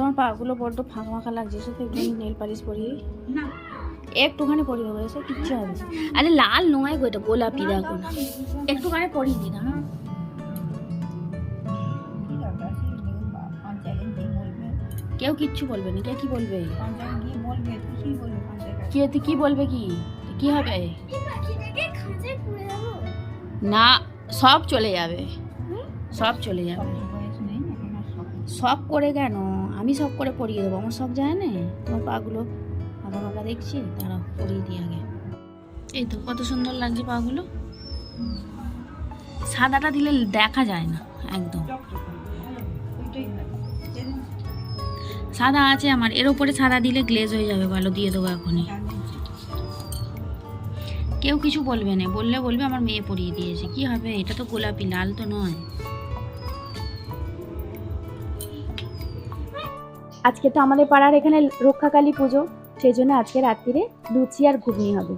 তোমার পাগুলো বড্ড ফাঁকা ফাঁকা লাগছে সে তো একটু নেল পালিশ পরিয়ে না একটুখানি পরিয়ে দেবো এসে কিচ্ছু হবে। আরে লাল নয় গো এটা গোলাপি দেখো না। একটুখানি পরিয়ে দিই না বলবে কেউ কিচ্ছু বলবে না কে কি বলবে? কি তুই কি বলবে কি? কি হবে? না সব চলে যাবে। সব চলে যাবে। সব করে কেন? আমি সব করে পরিয়ে দেবো, আমার সব যায় না? তোমার পাগুলো ফাঁকা ফাঁকা দেখছি তারা পরিয়ে দিই আগে। এই তো, কত সুন্দর লাগছে পাগুলো। সাদাটা দিলে দেখা যায় না, একদম। সাদা আছে আমার, এর উপরে সাদা দিলে গ্লেজ হয়ে যাবে, ভালো, দিয়ে দেবো এখনই। কেউ কিছু বলবে না, বললে বলবে আমার মেয়ে পরিয়ে দিয়েছে, কি হবে? এটা তো গোলাপি, লাল তো নয়। আজকে তো আমাদের পাড়ার এখানে রক্ষাকালী পুজো, সেই জন্য আজকে রাত্রিরে লুচি আর ঘুগনি হবে।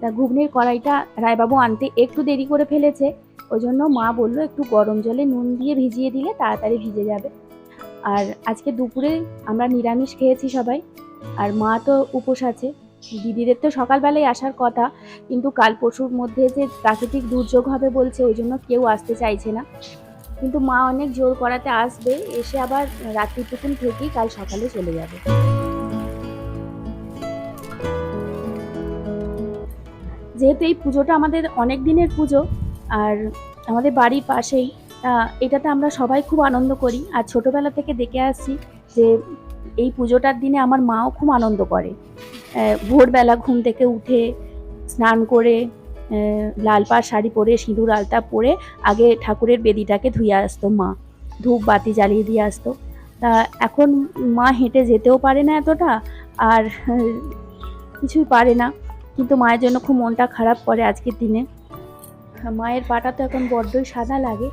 তা ঘুগনির কড়াইটা রায়বাবু আনতে একটু দেরি করে ফেলেছে, ওই জন্য মা বলল একটু গরম জলে নুন দিয়ে ভিজিয়ে দিলে তাড়াতাড়ি ভিজে যাবে। আর আজকে দুপুরে আমরা নিরামিষ খেয়েছি সবাই, আর মা তো উপোস আছে। দিদিদের তো সকালবেলায় আসার কথা, কিন্তু কাল পরশুর মধ্যে যে প্রাকৃতিক দুর্যোগ হবে বলছে, ওই জন্য কেউ আসতে চাইছে না। কিন্তু মা অনেক জোর করাতে আসবে, এসে আবার রাত্রিটুকুন থেকেই কাল সকালে চলে যাবে। যেহেতু এই পুজোটা আমাদের অনেক দিনের পুজো, আর আমাদের বাড়ির পাশেই এটাতে আমরা সবাই খুব আনন্দ করি। আর ছোটবেলা থেকে দেখে আসছি যে এই পুজোটার দিনে আমার মাও খুব আনন্দ করে। ভোরবেলা ঘুম থেকে উঠে স্নান করে লাল পাড় শাড়ি পরে, সিঁদুর, আলতা পরে আগে ঠাকুরের বেদিটাকে ধুয়ে আসতো মা। ধূপ বাতি জ্বালিয়ে দিয়ে আসতো। তা এখন মা হেঁটে যেতেও পারে না এতটা, আর কিছুই পারে না। কিন্তু মায়ের জন্য খুব মনটা খারাপ করে আজকের দিনে। মায়ের পাটা তো এখন বড্ডই সাদা লাগে।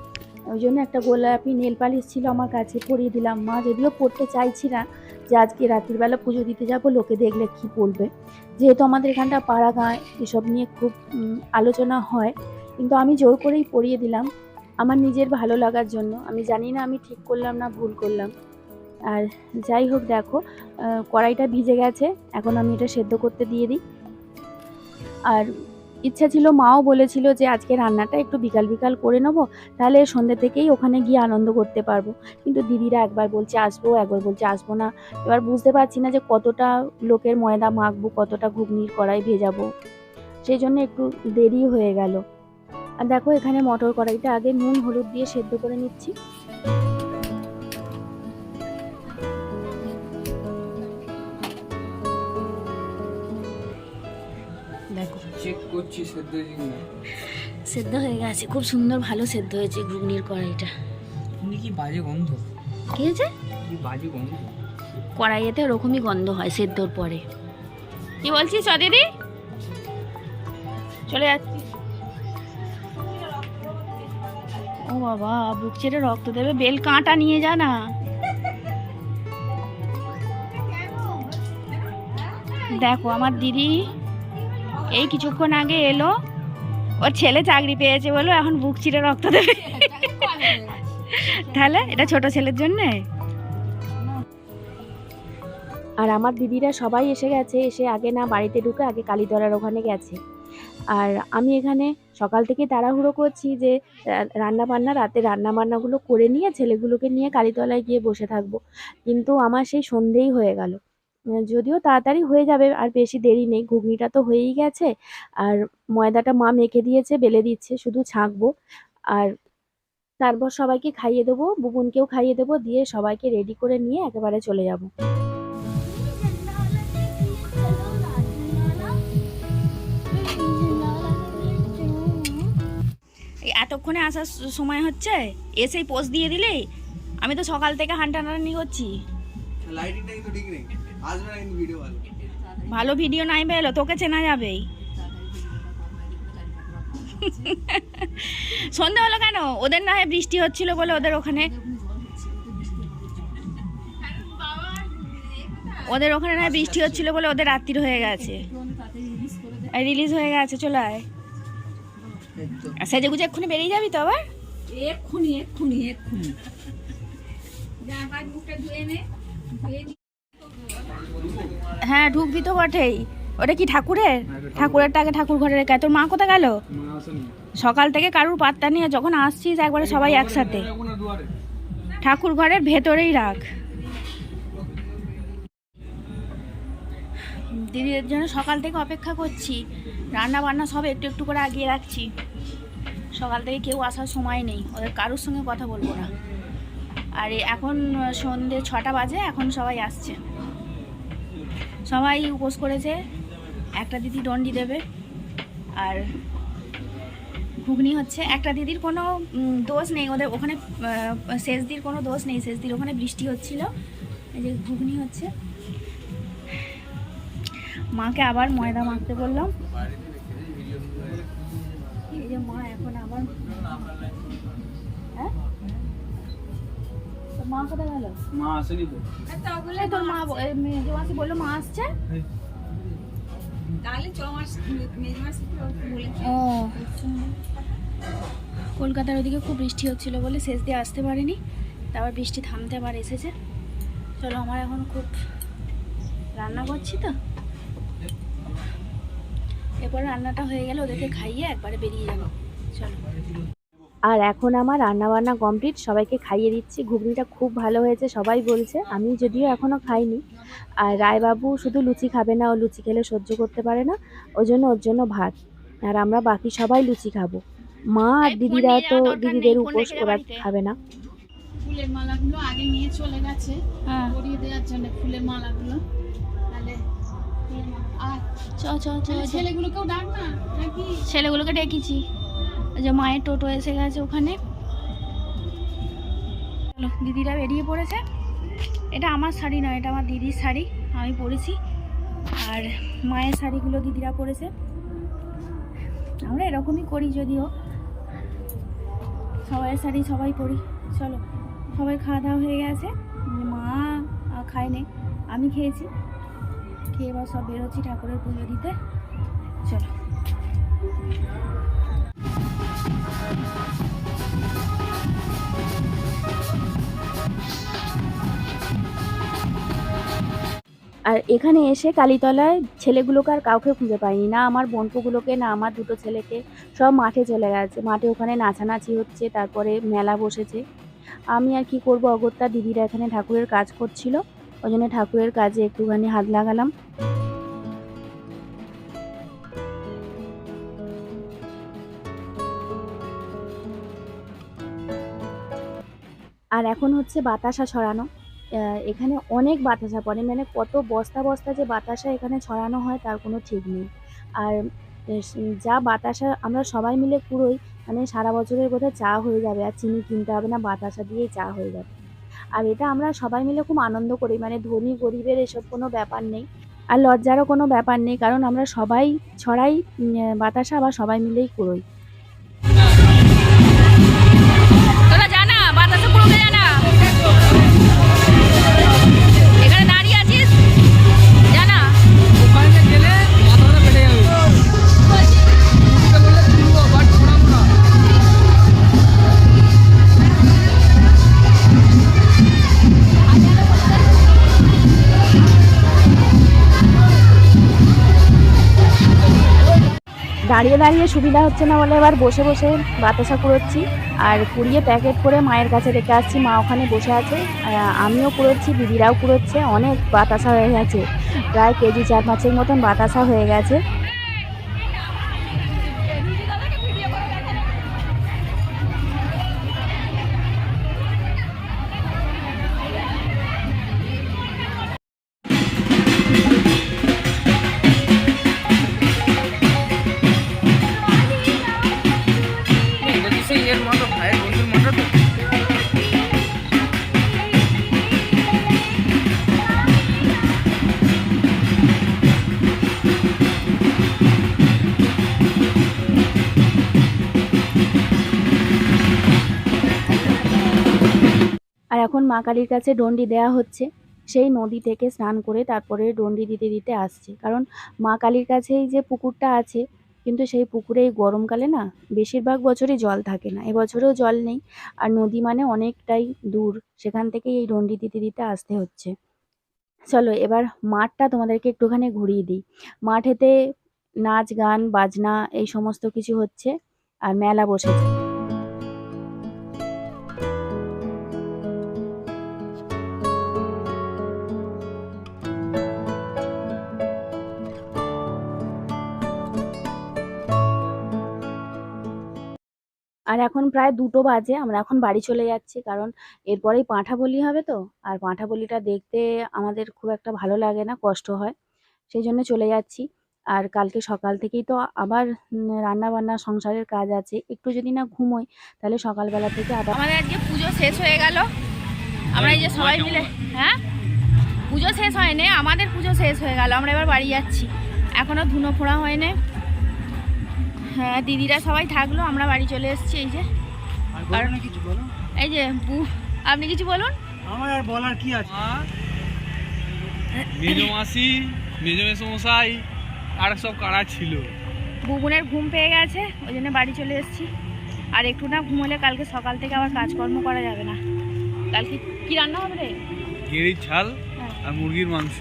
ওই জন্য একটা গোলাপি নেল পালিশ ছিল আমার কাছে, পরিয়ে দিলাম। মা, যদিও পড়তে চাইছি না যে আজকে রাত্রিবেলা পুজো দিতে যাব, লোকে দেখলে কি বলবে। যেহেতু আমাদের এখানটা পাড়া গাঁয়, এসব নিয়ে খুব আলোচনা হয়। কিন্তু আমি জোর করেই পরিয়ে দিলাম আমার নিজের ভালো লাগার জন্য। আমি জানি না আমি ঠিক করলাম না ভুল করলাম। আর যাই হোক, দেখো কড়াইটা ভিজে গেছে। এখন আমি এটা সেদ্ধ করতে দিয়ে দিই। আর ইচ্ছা ছিল, মাও বলেছিল যে আজকে রান্নাটা একটু বিকাল বিকাল করে নেব, তাহলে সন্ধ্যে থেকেই ওখানে গিয়ে আনন্দ করতে পারব। কিন্তু দিদিরা একবার বলছে, আসব। একবার বলছে, আসব না। এবার বুঝতে পারছি না যে কতটা লোকের ময়দা মাখবো, কতটা ঘুগনির কড়াই ভেজাবো। সেই জন্য একটু দেরি হয়ে গেল। আর দেখো, এখানে মটর কড়াইটা আগে নুন, হলুদ দিয়ে সেদ্ধ করে নিচ্ছি। দেখো চেক করছি সেদ্ধ হয়েছে কিনা? সেদ্ধ হয়ে গেছে খুব সুন্দর ভালো সেদ্ধ হয়েছে ঘুগনির কড়াইটা। এমনি কি বাজে গন্ধ? কি হয়েছে? কি বাজে গন্ধ? কড়াইয়েতে ওরকমই গন্ধ হয় সেদ্ধর পরে। কি বলছিস দিদি? চলে যাচ্ছি। ও বাবা বুক ছেড়ে রক্ত দেবে বেল কাঁটা নিয়ে যা না। দেখো আমার দিদি এই কিছুক্ষণ আগে এলো। ওর ছেলে চাকরি পেয়েছে বলো, এখন বুক চিরে রক্ত দেবে। তাহলে এটা ছোট ছেলের জন্যে? আর আমার দিদিরা সবাই এসে গেছে, এসে আগে না বাড়িতে ঢুকে আগে কালীতলার ওখানে গেছে। আর আমি এখানে সকাল থেকে তাড়াহুড়ো করছি যে রান্না বান্না রাতে রান্না বান্নাগুলো করে নিয়ে ছেলেগুলোকে নিয়ে কালীতলায় গিয়ে বসে থাকব। কিন্তু আমার সেই সন্ধেই হয়ে গেল। যদিও তাড়াতাড়ি হয়ে যাবে আর বেশি দেরি নেই। ঘুগনিটা তো হয়েই গেছে আর ময়দাটা মা মেখে দিয়েছে বেলে দিচ্ছে শুধু ছাঁকবো। আর তারপর সবাইকে খাইয়ে দেবো বুবুনকেও খাইয়ে দেবো দিয়ে সবাইকে রেডি করে নিয়ে একেবারে চলে যাব। এতক্ষণে আসার সময় হচ্ছে? এসেই পোস্ট দিয়ে দিলেই আমি তো সকাল থেকে হান্টানানি করছি। লাইটিংটা কিন্তু ঠিক নেই। আসবে না কিন্তু ভিডিও ভালো। ভালো ভিডিও নাই বেরোলো তোকে চেনা যাবেই। সন্ধে হলো কেন? ওদের না হয় বৃষ্টি হচ্ছিল বলে ওদের ওখানে? ওদের ওখানে না হয় বৃষ্টি হচ্ছিল বলে ওদের রাত্রির হয়ে গেছে। রিলিজ হয়ে গেছে চলে আয়। আর সেজে গুজে এক্ষুনি বেরিয়ে যাবি তো আবার? এক্ষুনি এক্ষুনি এক্ষুনি। মুখটা ধুয়ে নে। হ্যাঁ ঢুকবি তো বটেই। ওটা কি ঠাকুরের? ঠাকুরেরটা আগে ঠাকুর ঘরে রেখে তোর মা কোথায় গেল? সকাল থেকে কারুর পাত্তা নিয়ে যখন আসছিস একবারে সবাই একসাথে। ঠাকুর ঘরের ভেতরেই রাখ। দিদিদের জন্য সকাল থেকে অপেক্ষা করছি। রান্না বান্না সব একটু একটু করে আগিয়ে রাখছি। সকাল থেকে কেউ আসার সময় নেই ওদের কারোর সঙ্গে কথা বলব না। আর এখন সন্ধে ছটা বাজে এখন সবাই আসছে। সবাই উপোস করেছে। একটা দিদি দণ্ডি দেবে। আর ঘুগনি হচ্ছে। একটা দিদির কোনো দোষ নেই। ওদের ওখানে শেষদির কোনো দোষ নেই। শেষদির ওখানে বৃষ্টি হচ্ছিল। এই যে ঘুগনি হচ্ছে। মাকে আবার ময়দা মাখতে বললাম। এই যে মা এখন আবার মা কোথায় গেল? মা আসেনি তো। এই তোর মা ব- এই মেজো মাসি বলল মা আসছে? মাস ও। কলকাতার ওদিকে খুব বৃষ্টি হচ্ছিল বলে শেষ দিয়ে আসতে পারিনি। তারপর বৃষ্টি থামতে আবার এসেছে। চলো আমার এখন খুব রান্না করছি তো। এরপর রান্নাটা হয়ে গেলে ওদেরকে খাইয়ে একবারে বেরিয়ে যাব। চলো। আর এখন আমার রান্না বান্না কমপ্লিট সবাইকে খাইয়ে দিচ্ছি। ঘুগনিটা খুব ভালো হয়েছে সবাই বলছে। আমি যদিও এখনও খাইনি। আর রায়বাবু শুধু লুচি খাবে না ও লুচি খেলে সহ্য করতে পারে না। ওই জন্য ওর জন্য ভাত। আর আমরা বাকি সবাই লুচি খাব। মা আর দিদিরা তো দিদিদের উপোস ওরা খাবে না। ফুলের মালাগুলো আগে নিয়ে চলে গেছে। হ্যাঁ। পরিয়ে দেওয়ার জন্য ফুলের মালাগুলো। তাহলে আর চ চ চ। ছেলেগুলোকেও ডাক না? নাকি? ছেলেগুলোকে ডেকেছি। যে মায়ের টোটো এসে গেছে ওখানে। দিদিরা বেরিয়ে পড়েছে। এটা আমার শাড়ি নয়, এটা আমার দিদির শাড়ি, আমি পরেছি। আর মায়ের শাড়িগুলো দিদিরা পরেছে। আমরা এরকমই করি যদিও। সবাই শাড়ি সবাই পরি। চলো, সবাই খাওয়া দাওয়া হয়ে গেছে। মা খায়নি, আমি খেয়েছি। খেয়ে এবার সব বেরোচ্ছি ঠাকুরের পুজো দিতে। চলো। আর এখানে এসে কালীতলায় ছেলেগুলোকে আর কাউকে খুঁজে পাইনি। না আমার বোনপুগুলোকে, না আমার দুটো ছেলেকে। সব মাঠে চলে গেছে। মাঠে ওখানে নাচানাচি হচ্ছে, তারপরে মেলা বসেছে। আমি আর কি করব? অগত্যা দিদিরা এখানে ঠাকুরের কাজ করছিল। ওই জন্য ঠাকুরের কাজে একটুখানি হাত লাগালাম। আর এখন হচ্ছে বাতাসা ছড়ানো। এখানে অনেক বাতাসা পড়ে। মানে কত বস্তা বস্তা যে বাতাসা এখানে ছড়ানো হয় তার কোনো ঠিক নেই। আর যা বাতাসা আমরা সবাই মিলে কুড়োই মানে সারা বছরের বোধহয় চা হয়ে যাবে আর চিনি কিনতে হবে না, বাতাসা দিয়েই চা হয়ে যাবে। আর এটা আমরা সবাই মিলে খুব আনন্দ করি। মানে ধনী গরিবের এসব কোনো ব্যাপার নেই। আর লজ্জারও কোনো ব্যাপার নেই। কারণ আমরা সবাই ছড়াই বাতাসা আবার সবাই মিলেই কুড়োই দাঁড়িয়ে দাঁড়িয়ে সুবিধা হচ্ছে না বলে এবার বসে বসে বাতাসা কুড়োচ্ছি। আর কুড়িয়ে প্যাকেট করে মায়ের কাছে রেখে আসছি, মা ওখানে বসে আছে। আমিও কুড়োচ্ছি, দিদিরাও কুড়োচ্ছে, অনেক বাতাসা হয়ে গেছে। প্রায় কেজি চার পাঁচের মতন বাতাসা হয়ে গেছে। মা কালীর কাছে ডন্ডি দেওয়া হচ্ছে, সেই নদী থেকে স্নান করে তারপরে ডন্ডি দিতে দিতে আসছে। কারণ মা কালীর কাছেই যে পুকুরটা আছে, কিন্তু সেই পুকুরে এই গরমকালে না বেশিরভাগ বছরই জল থাকে না। এবছরেও জল নেই, আর নদী মানে অনেকটাই দূর, সেখান থেকেই এই ডন্ডি দিতে দিতে আসতে হচ্ছে। চলো, এবার মাঠটা তোমাদেরকে একটুখানি ঘুরিয়ে দিই। মাঠেতে নাচ, গান, বাজনা, এই সমস্ত কিছু হচ্ছে, আর মেলা বসেছে। আর এখন প্রায় দুটো বাজে আমরা এখন বাড়ি চলে যাচ্ছি কারণ এরপরেই পাঁঠা বলি হবে তো আর পাঁঠা বলিটা দেখতে আমাদের খুব একটা ভালো লাগে না কষ্ট হয় সেই জন্য চলে যাচ্ছি। আর কালকে সকাল থেকেই তো আবার রান্না বান্না সংসারের কাজ আছে একটু যদি না ঘুমোই তাহলে সকালবেলা থেকে আবার আমাদের আজকে পুজো শেষ হয়ে গেল। আমরা এই যে সবাই মিলে হ্যাঁ? পুজো শেষ হয়নি আমাদের পুজো শেষ হয়ে গেল আমরা এবার বাড়ি যাচ্ছি। এখনও ধুনো ফোড়া হয়নি। হ্যাঁ দিদিরা সবাই থাকল আমরা বাড়ি চলে এসেছি এই যে। আর কিছু বলো। এই যে বু আপনি কিছু বলুন? আমার আর বলার কি আছে? মেজ মাসি মেজ মেসমশাই আর সব কারা ছিল? বুবুনের ঘুম পেয়ে গেছে ওই জন্য বাড়ি চলে এসেছি। আর একটু না ঘুমোলে কালকে সকাল থেকে আবার কাজকর্ম করা যাবে না। কালকে কি রান্না হবে রে? গেড়ির ঝাল হ্যাঁ। আর মুরগির মাংস।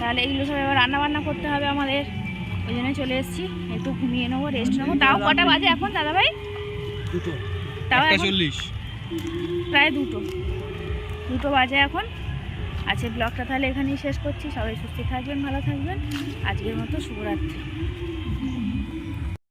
তাহলে এগুলো সব এবার রান্না বান্না করতে হবে আমাদের। ওই জন্য চলে এসেছি। একটু ঘুমিয়ে নেব রেস্ট নেব। তাও কটা বাজে এখন দাদা ভাই দুটো। তাও চল্লিশ। প্রায় দুটো। দুটো বাজে এখন। আজকে ব্লগটা তাহলে এখানেই শেষ করছি। সবাই সুস্থ থাকবেন ভালো থাকবেন। আজকের মতো শুভরাত্রি।